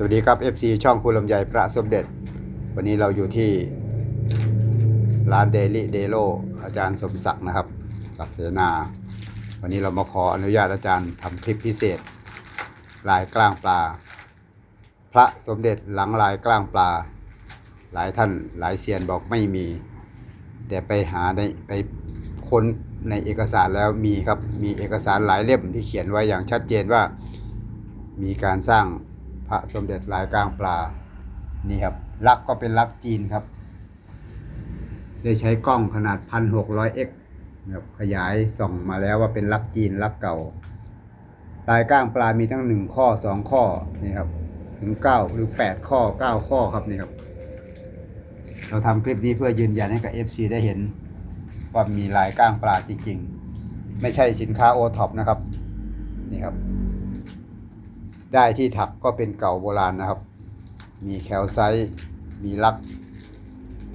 สวัสดีครับ FC ช่องคุณลำไยพระสมเด็จ วันนี้เราอยู่ที่ร้านเดลิเดโลอาจารย์สมศักดิ์นะครับ ศักดิ์เสนา วันนี้เรามาขออนุญาตอาจารย์ทำคลิปพิเศษ ลายกล้างปลา พระสมเด็จหลังลายกล้างปลา หลายท่านหลายเซียนบอกไม่มี แต่ไปหาในไปค้นในเอกสารแล้วมีครับ มีเอกสารหลายเล่มที่เขียนไว้อย่างชัดเจนว่ามีการสร้าง พระสมเด็จลายกลางปลา นี่ครับลักก็เป็นลักจีนครับ ได้ใช้กล้องขนาด 1600x นะครับขยายส่องมาแล้วว่าเป็นลักจีนลักเก่า ลายก้างปลามีทั้ง 1 ข้อ 2 ข้อนี่ครับถึง 9 หรือ 8 ข้อ 9 ข้อครับนี่ครับ เราทำคลิปนี้เพื่อยืนยันให้กับ FC ได้เห็น ว่ามีลายก้างปลาจริงๆ ไม่ใช่สินค้าโอท็อปนะครับ นี่ครับ ได้ที่ถักก็เป็นเก่าโบราณนะครับ มีแคลไซต์มีลัก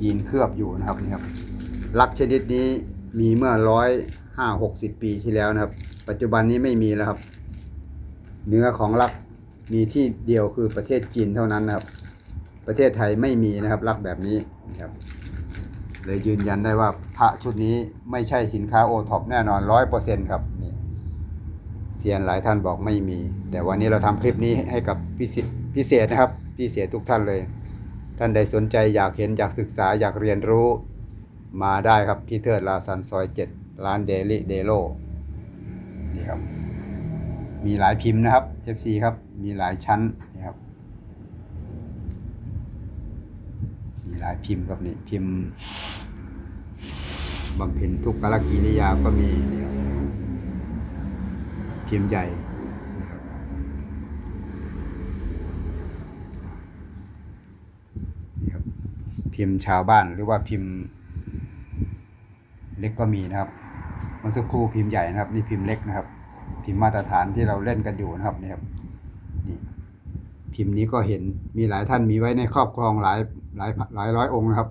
ยีนเคลือบอยู่นะครับนี่ครับลักชนิดนี้มีเมื่อร้อยห้าหกสิบปีที่แล้วนะครับ ปัจจุบันนี้ไม่มีแล้วครับ เนื้อของลักมีที่เดียวคือประเทศจีนเท่านั้นนะครับ ประเทศไทยไม่มีนะครับลักแบบนี้นะครับเลยยืนยันได้ว่าพระชุดนี้ไม่ใช่สินค้าโอท็อปแน่นอนร้อยเปอร์เซ็นต์ครับ เซียนหลายท่านบอกไม่มี แต่วันนี้เราทำคลิปนี้ให้กับพิเศษพิเศษนะครับพิเศษทุกท่านเลย ท่านใดสนใจอยากเห็นอยากศึกษาอยากเรียนรู้ มาได้ครับที่เทิดลาซันซอย7ร้านเดลิเดโลนี่ครับ มีหลายพิมพ์นะครับ FC ครับมีหลายชั้นนี่ครับ มีหลายพิมพ์ครับนี่พิมพ์บำเพ็ญทุกขลกิริยาก็มีนี่ครับ พิมพ์ใหญ่นะครับนี่ครับพิมพ์ชาวบ้านหรือว่าพิมพ์เล็กก็มีนะครับเมื่อสักครู่พิมพ์ใหญ่นะครับ นี่พิมพ์เล็กนะครับ พิมพ์มาตรฐานที่เราเล่นกันอยู่นะครับนี่ครับนี่พิมพ์นี้ก็เห็นมีหลายท่านมีไว้ในครอบครองหลายหลายหลายร้อยองค์นะครับ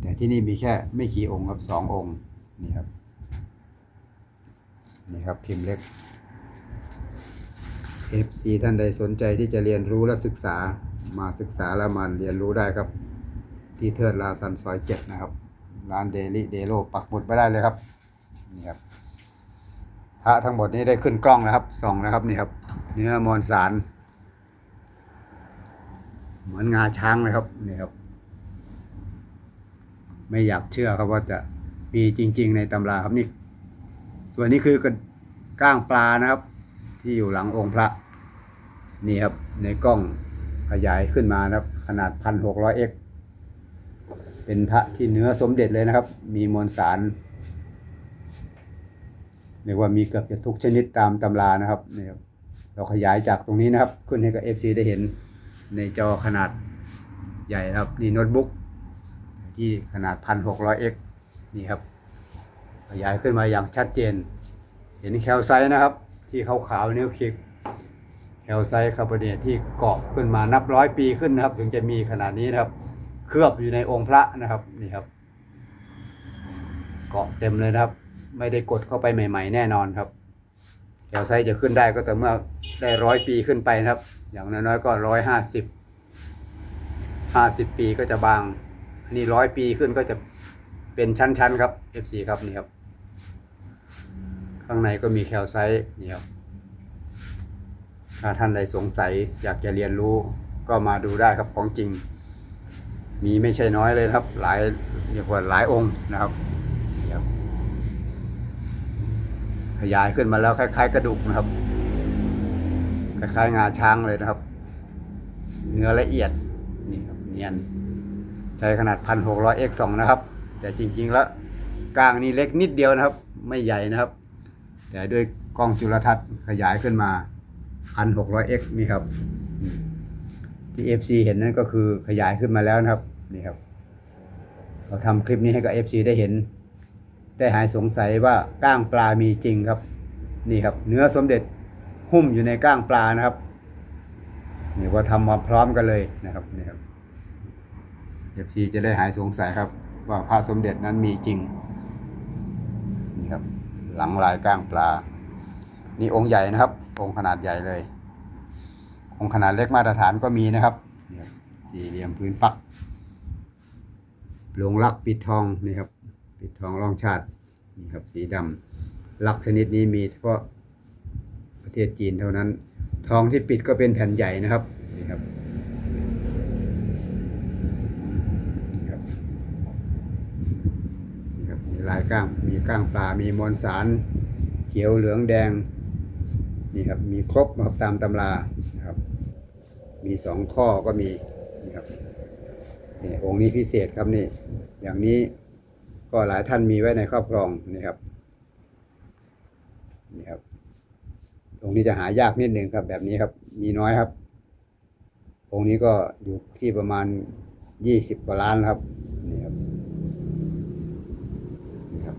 แต่ที่นี่มีแค่ไม่กี่องค์ครับสององค์นี่ครับ นี่ครับพิมพ์เล็ก FC ท่านใดสนใจที่จะเรียนรู้และศึกษามาศึกษาแล้วมาเรียนรู้ได้ครับ ที่เทิดลาซันซอยเจ็ดนะครับ ร้านเดลิเดโลปักหมุดไปได้เลยครับนี่ครับพระทั้งหมดนี้ได้ขึ้นกล้องนะครับส่องนะครับนี่ครับ เนื้อมวลสาร เหมือนงาช้างเลยครับนี่ครับ ไม่อยากเชื่อครับว่าจะมีจริง ๆ ในตำราครับนี่ ส่วนนี้คือกระก้างปลานะครับ ที่อยู่หลังองค์พระ นี่ครับ ในกล้องขยายขึ้นมานะครับ ขนาดพันหกร้อยเอ็กเป็นพระที่เนื้อสมเด็จเลยนะครับ มีมวลสารเรียกว่ามีเกือบจะทุกชนิดตามตำรานะครับนี่ครับเราขยายจากตรงนี้นะครับ ขึ้นให้กับ FC ได้เห็นในจอขนาดใหญ่ครับ นี่โน้ตบุ๊กที่ขนาดพันหกร้อยเอ็กนี่ครับ ขยายขึ้นมาอย่างชัดเจน เห็นแคลไซต์นะครับ ที่ขาวๆนิ้วคลิกแคลไซต์คาร์บอเนตที่เกาะขึ้นมานับร้อยปีขึ้นนะครับ ถึงจะมีขนาดนี้นะครับ เคลือบอยู่ในองค์พระนะครับนี่ครับ เกาะเต็มเลยนะครับ ไม่ได้กดเข้าไปใหม่ ๆ แน่นอนครับแคลไซต์จะขึ้นได้ก็แต่เมื่อได้ร้อยปีขึ้นไปนะครับ อย่างน้อยๆก็ร้อยห้าสิบห้าสิบปีก็จะบางนนี่ร้อยปีขึ้นก็จะเป็นชั้นๆครับ FC ครับนี่ครับ ข้างในก็มีแคลไซต์นี่ครับถ้าท่านใดสงสัยอยากจะเรียนรู้ก็มาดูได้ครับของจริง มีไม่ใช่น้อยเลยครับ หลายเรียกว่าหลายองค์นะครับ ขยายขึ้นมาแล้วคล้ายๆ กระดูกนะครับ คล้ายๆ งาช้างเลยนะครับ เนื้อละเอียดนี่ครับเนียนใช้ขนาดพันหกร้อยเอ็กสองนะครับ แต่จริงๆแล้วกลางนี่เล็กนิดเดียวนะครับ ไม่ใหญ่นะครับ แต่ด้วยกล้องจุลทรรศน์ขยายขึ้นมาพันหกร้อยเอ็กนี่ครับ ที่ FC เห็นนั่นก็คือขยายขึ้นมาแล้วนะครับนี่ครับเราทำคลิปนี้ให้กับ FC ได้เห็น ได้หายสงสัยว่าก้างปลามีจริงครับ นี่ครับ เนื้อสมเด็จหุ้มอยู่ในก้างปลานะครับนี่ว่าทำมาพร้อมกันเลยนะครับนี่ครับ FC จะได้หายสงสัยครับ ว่าพระสมเด็จนั้นมีจริง หลังลายก้างปลา นี่องค์ใหญ่นะครับ องค์ขนาดใหญ่เลย องค์ขนาดเล็กมาตรฐานก็มีนะครับ สี่เหลี่ยมพื้นฟักลงลักปิดทองนี่ครับ ปิดทองรองชาตินี่ครับสีดำลักชนิดนี้มีเฉพาะประเทศจีนเท่านั้น ทองที่ปิดก็เป็นแผ่นใหญ่นะครับนี่ครับนี่ครับนี่ครับมี ลายก้างมีก้างปลา มีมวลสาร เขียวเหลืองแดงนี่ครับมีครบนะครับตามตำรานะครับมีสองข้อก็มีนี่ครับนี่องค์นี้พิเศษครับนี่อย่างนี้ก็หลายท่านมีไว้ในครอบครองนี่ครับนี่ครับองค์นี้จะหายากนิดหนึ่งครับแบบนี้ครับมีน้อยครับองค์นี้ก็อยู่ที่ประมาณยี่สิบกว่าล้านครับนี่ครับนี่ครับ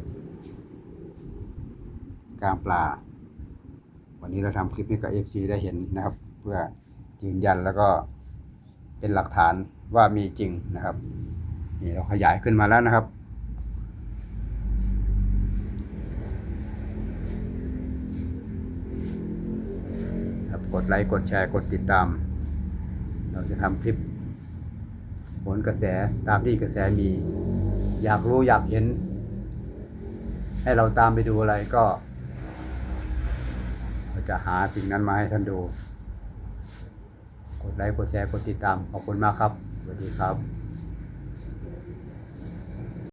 กล้ามปลา วันนี้เราทำคลิปให้กับ FC ได้เห็นนะครับ เพื่อยืนยันแล้วก็เป็นหลักฐานว่ามีจริงนะครับนี่เราขยายขึ้นมาแล้วนะครับ กดไลค์กดแชร์กดติดตาม เราจะทำคลิปผลกระแสตามที่กระแสมี อยากรู้อยากเห็น ให้เราตามไปดูอะไรก็ จะหาสิ่งนั้นมาให้ท่านดู กดไลค์ กดแชร์ กดติดตาม ขอบคุณมากครับ สวัสดีครับ